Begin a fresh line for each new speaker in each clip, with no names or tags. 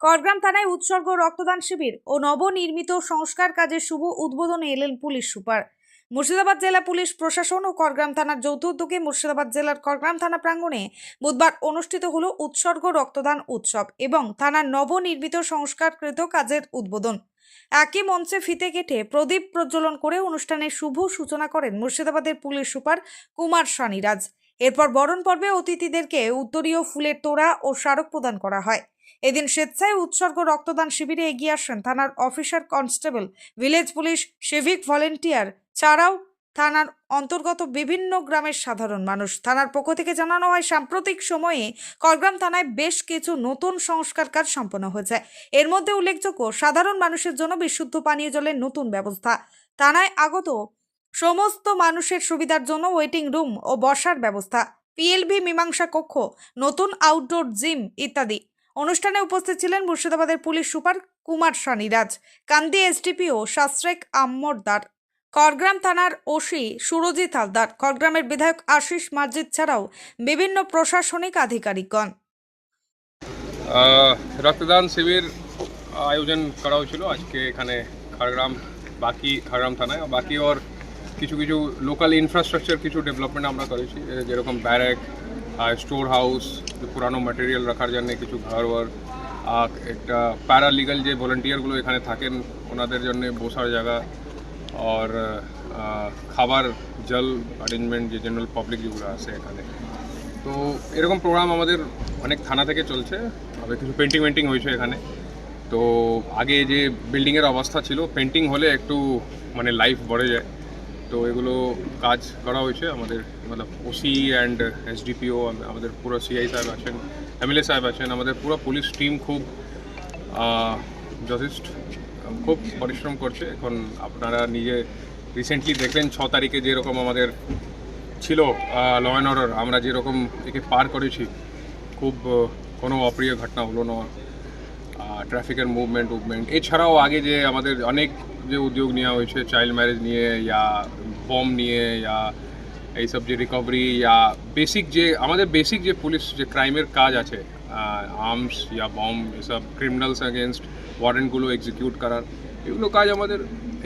করগ্রাম থানায় উৎসর্গ রক্তদান শিবির ও নবনির্মিত সংস্কার কাজের শুভ উদ্বোধনে এলেন পুলিশ সুপার। মুর্শিদাবাদ জেলা পুলিশ প্রশাসন ও করগ্রাম থানার যৌথ উদ্যোগে মুর্শিদাবাদ জেলার করগ্রাম থানা প্রাঙ্গণে বুধবার অনুষ্ঠিত হল উৎসর্গ রক্তদান উৎসব এবং থানার নবনির্মিত সংস্কারকৃত কাজের উদ্বোধন। একই মঞ্চে ফিতে কেটে প্রদীপ প্রজ্বলন করে অনুষ্ঠানের শুভ সূচনা করেন মুর্শিদাবাদের পুলিশ সুপার কুমার সানিরাজ। এরপর বরণ পর্বে অতিথিদেরকে উত্তরীয় ফুলের তোড়া ও স্মারক প্রদান করা হয়। এদিন স্বেচ্ছায় উৎসর্গ রক্তদান শিবিরে এগিয়ে আসেন থানার officer constable, village police, civic volunteer, ছাড়াও থানার অন্তর্গত বিভিন্ন গ্রামের সাধারণ মানুষ। থানার পক্ষ থেকে জানানো হয়, সাম্প্রতিক সময়ে করগ্রাম থানায় বেশ কিছু নতুন সংস্কার কাজ সম্পন্ন হয়েছে। এর মধ্যে উল্লেখযোগ্য, সাধারণ মানুষের জন্য বিশুদ্ধ পানীয় জলের নতুন ব্যবস্থা। থানায় আগত সমস্ত মানুষের সুবিধার জন্য ওয়েটিং রুম ও বসার ব্যবস্থা। পিএলভি মীমাংসা কক্ষ, নতুন আউটডোর জিম ইত্যাদি। অনুষ্ঠানে উপস্থিত ছিলেন মুর্শিদাবাদের police super Kumar Saniraj Kandi SDPO শাস্ত্রেক আম্মরদার করগ্রাম থানার ওসি সুরজিৎ হালদার করগ্রামের বিধায়ক আশিস মার্জিদ ছাড়াও বিভিন্ন প্রশাসনিক আধিকারিকগণ।
রক্তদান শিবির আয়োজন করা হয়েছিল। আজকে এখানে খড়গ্রাম, বাকি খড়গ্রাম থানায়, বাকি ওর কিছু কিছু লোকাল ইনফ্রাস্ট্রাকচার কিছু ডেভেলপমেন্ট আমরা করেছি। যেরকম ব্যারেক স্টোর হাউস পুরানো ম্যাটেরিয়াল রাখার জন্য কিছু ঘর আর একটা প্যারালিগাল যে ভলেন্টিয়ারগুলো এখানে থাকেন, ওনাদের জন্য বসার জায়গা, আর খাবার, জল অ্যারেঞ্জমেন্ট যে জেনারেল পাবলিক যেগুলো আছে এখানে। তো এরকম প্রোগ্রাম আমাদের অনেক থানা থেকে চলছে, তবে কিছু পেন্টিং মেন্টিং হয়েছে এখানে। তো আগে যে বিল্ডিংয়ের অবস্থা ছিল পেন্টিং হলে একটু মানে লাইফ বড়ে যায়। তো এগুলো কাজ করা হয়েছে। আমাদের মানে ওসি অ্যান্ড এসডিপিও আমাদের পুরো সিআই সাহেব আছেন এমএলএ সাহেব আছেন, আমাদের পুরো পুলিশ টিম খুব যথেষ্ট, খুব পরিশ্রম করছে। এখন আপনারা নিজে রিসেন্টলি দেখলেন ছ তারিখে যেরকম আমাদের ছিল ল অ্যান্ড অর্ডার আমরা যেরকম একে পার করেছি, খুব, কোনো অপ্রিয় ঘটনা হলো না। ট্রাফিকের মুভমেন্ট মুভমেন্ট এছাড়াও আগে যে আমাদের অনেক যে উদ্যোগ নেওয়া হয়েছে চাইল্ড ম্যারেজ নিয়ে, ইয়া বম নিয়ে, ইয়া এইসব যে রিকভারি ইয়া বেসিক যে, আমাদের বেসিক যে পুলিশ যে ক্রাইমের কাজ আছে আর্মস ইয়া বম এসব ক্রিমিনালস অ্যাগেনস্ট ওয়ারেন্টগুলো এক্সিকিউট করার, এগুলো কাজ আমাদের,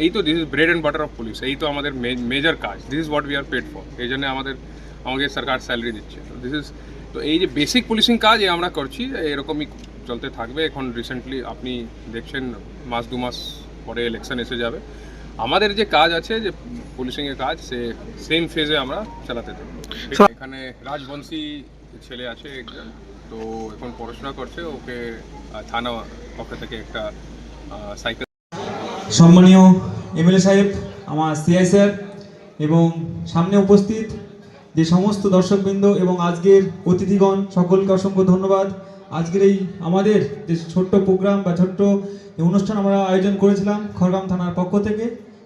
এই তো this is bread and butter of police এই তো আমাদের মেজর কাজ this is what we are paid for এই জন্য আমাদের, আমাকে সরকার স্যালারি দিচ্ছে। তো দিস ইজ তো এই যে বেসিক পুলিশিং কাজ আমরা করছি, এরকমই চলতে থাকবে। এখন রিসেন্টলি আপনি দেখছেন মাস দু মাস পরে ইলেকশন এসে যাবে। আমাদের যে কাজ আছে যে পুলিশিংয়ের কাজ সে সেম ফেজে আমরা চালাতে থাকব। এখানে রাজবংশী ছেলে আছে একজন তো এখন পড়াশোনা করছে ওকে থানা পক্ষ থেকে একটা সাইকেল
সম্মানীয় এমএলএ সাহেব আমার সিআই স্যার এবং সামনে উপস্থিত যে সমস্ত দর্শকবৃন্দ এবং আজকের অতিথিগণ সকলকে অসংখ্য ধন্যবাদ। আজকের এই আমাদের যে ছোট্ট প্রোগ্রাম বা ছোট্ট অনুষ্ঠান আমরা আয়োজন করেছিলাম খড়গ্রাম থানার পক্ষ থেকে,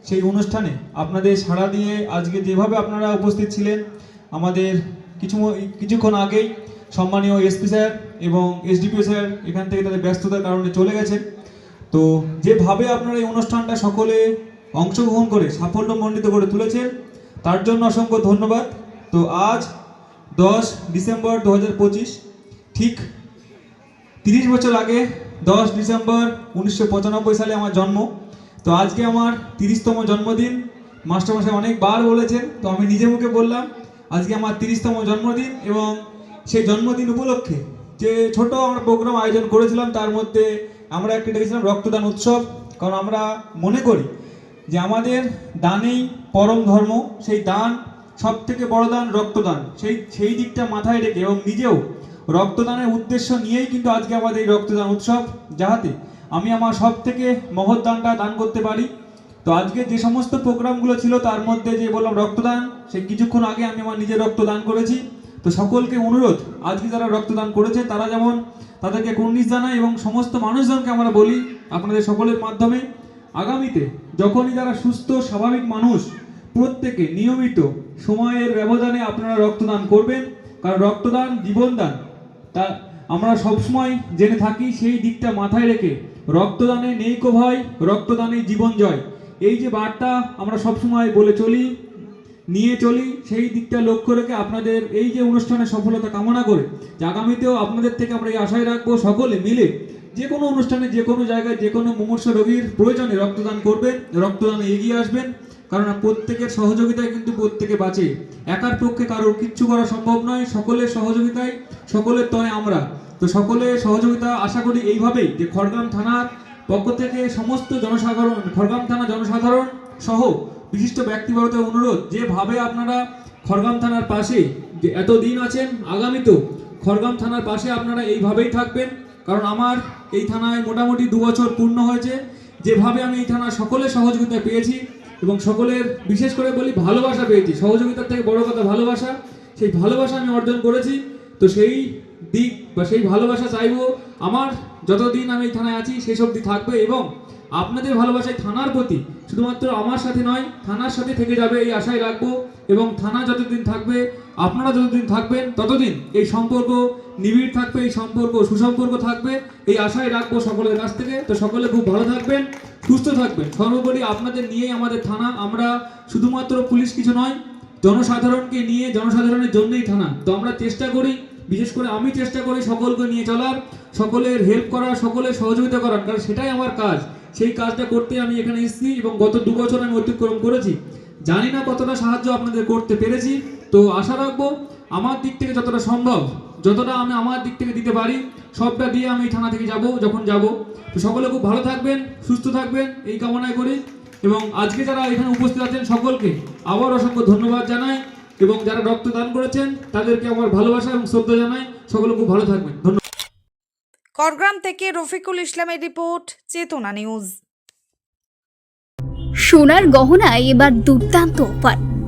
সেই অনুষ্ঠানে আপনাদের সাড়া দিয়ে আজকে যেভাবে আপনারা উপস্থিত ছিলেন, আমাদের কিছু কিছুক্ষণ আগেই সম্মানীয় এসপি স্যার এবং এসডিপিও স্যার এখান থেকে তাদের ব্যস্ততার কারণে চলে গেছেন। তো যেভাবে আপনারা এই অনুষ্ঠানটা সকলে অংশগ্রহণ করে সাফল্যমণ্ডিত করে তুলেছেন, তার জন্য অসংখ্য ধন্যবাদ। তো আজ দশ ডিসেম্বর দু হাজার পঁচিশ, ঠিক তিরিশ বছর আগে, দশ ডিসেম্বর উনিশশো পঁচানব্বই সালে আমার জন্ম। তো আজকে আমার তিরিশতম জন্মদিন। মাস্টারমশাই অনেকবার বলেছেন, তো আমি নিজে মুখে বললাম, আজকে আমার তিরিশতম জন্মদিন এবং সেই জন্মদিন উপলক্ষে যে ছোট আমরা প্রোগ্রাম আয়োজন করেছিলাম, তার মধ্যে আমরা একটি ডেকেছিলাম রক্তদান উৎসব। কারণ আমরা মনে করি যে আমাদের দানেই পরম ধর্ম, সেই দান সব থেকে বড় দান রক্তদান। সেই সেই দিকটা মাথায় রেখে এবং নিজেও রক্তদানের উদ্দেশ্য নিয়েই কিন্তু আজকে আমাদের এই রক্তদান উৎসব। যাহাতে আমি আমার সব থেকে মহৎ দানটা দান করতে পারি। তো আজকে যে সমস্ত প্রোগ্রামগুলো ছিল, তার মধ্যে যে বললাম রক্তদান, সেই কিছুক্ষণ আগে আমি আমার নিজের রক্তদান করেছি। তো সকলকে অনুরোধ, আজকে যারা রক্তদান করেছে, তারা যেমন তাদেরকে কুর্নিশ জানায় এবং সমস্ত মানুষজনকে আমরা বলি আপনাদের সকলের মাধ্যমে, আগামীতে যখনই যারা সুস্থ, স্বাভাবিক মানুষ, প্রত্যেকে নিয়মিত সময়ের ব্যবধানে আপনারা রক্তদান করবেন। কারণ রক্তদান, জীবনদান তা আমরা সবসময় জেনে থাকি সেই দিকটা মাথায় রেখে, রক্তদানে নেই কো ভয় রক্তদানে জীবন জয়। এই যে বার্তা আমরা সবসময় বলে চলি, নিয়ে চলি, সেই দিকটা লক্ষ্য রেখে আপনাদের এই যে অনুষ্ঠানে সফলতা কামনা করে, আগামীতেও আপনাদের থেকে আমরা এই আশায় রাখব সকলে মিলে, যে কোনো অনুষ্ঠানে, যে কোনো জায়গায়, যে কোনো মুমূর্ষ রোগীর প্রয়োজনে রক্তদান করবেন, রক্তদানে এগিয়ে আসবেন। কারণ প্রত্যেকের সহযোগিতায় কিন্তু প্রত্যেকে বাঁচে। একার পক্ষে কারোর কিচ্ছু করা সম্ভব নয়, সকলের সহযোগিতায়, সকলের তয় আমরা। তো সকলের সহযোগিতা আশা করি এইভাবেই যে খড়গ্রাম থানার পক্ষ থেকে সমস্ত জনসাধারণ খড়গ্রাম থানা জনসাধারণ সহ বিশিষ্ট ব্যক্তিবর্গের অনুরোধ যেভাবে আপনারা খড়গ্রাম থানার পাশে যে এত দিন আছেন আগামীতেও খড়গ্রাম থানার পাশে আপনারা এইভাবেই থাকবেন। কারণ আমার এই থানায় মোটামুটি দু বছর পূর্ণ হয়েছে। যেভাবে আমি এই থানার সকলের সহযোগিতা পেয়েছি এবং সকলের, বিশেষ করে বলি ভালোবাসা পেয়েছি। সহযোগিতার থেকে বড় কথা ভালোবাসা। সেই ভালোবাসা আমি অর্জন করেছি। তো সেই দিক বা সেই ভালোবাসা চাইব আমার। যতদিন আমি এই থানায় আছি সেই সব দিক থাকবে এবং আপনাদের ভালোবাসায় থানার প্রতি শুধুমাত্র আমার সাথে নয়, থানার সাথে থেকে যাবে এই আশায় রাখব এবং থানা যতদিন থাকবে, আপনারা যতদিন থাকবেন, ততদিন এই সম্পর্ক নিবিড় থাকবে, এই সম্পর্ক, সুসম্পর্ক থাকবে, এই আশায় রাখব সকলের কাছ থেকে। তো সকলে খুব ভালো থাকবেন। সুস্থ থাকবেন সর্বোপরি আপনাদের নিয়েই আমাদের থানা। আমরা শুধুমাত্র পুলিশ কিছু নয়, জনসাধারণকে নিয়ে জনসাধারণের জন্যই থানা। তো আমরা চেষ্টা করি, বিশেষ করে আমি চেষ্টা করি সকলকে নিয়ে চলার, সকলের হেল্প করার সকলের সহযোগিতা করার। কারণ সেটাই আমার কাজ। সেই কাজটা করতে আমি এখানে এসেছি এবং গত দু বছর আমি অতিক্রম করেছি। জানি না কতটা সাহায্য আপনাদের করতে পেরেছি। তো আশা রাখব, আমার দিক থেকে যতটা সম্ভব যতটা আমি আমার দিক থেকে দিতে পারি সবটা দিয়ে আমি থানা থেকে যাব যখন যাব। তো সকলে খুব ভালো থাকবেন সুস্থ থাকবেন এই কামনায় করি। এবং আজকে যারা এখানে উপস্থিত আছেন সকলকে আবার অসংখ্য ধন্যবাদ জানাই। এবং যারা রক্ত দান করেছেন তাদেরকে আমার ভালোবাসা এবং শ্রদ্ধা জানাই। সকলে খুব ভালো থাকবেন। ধন্যবাদ।
করগ্রাম থেকে রফিকুল ইসলামের রিপোর্ট চেতনা নিউজ।
সোনার গহনায় এবার দুর্দান্ত অফার।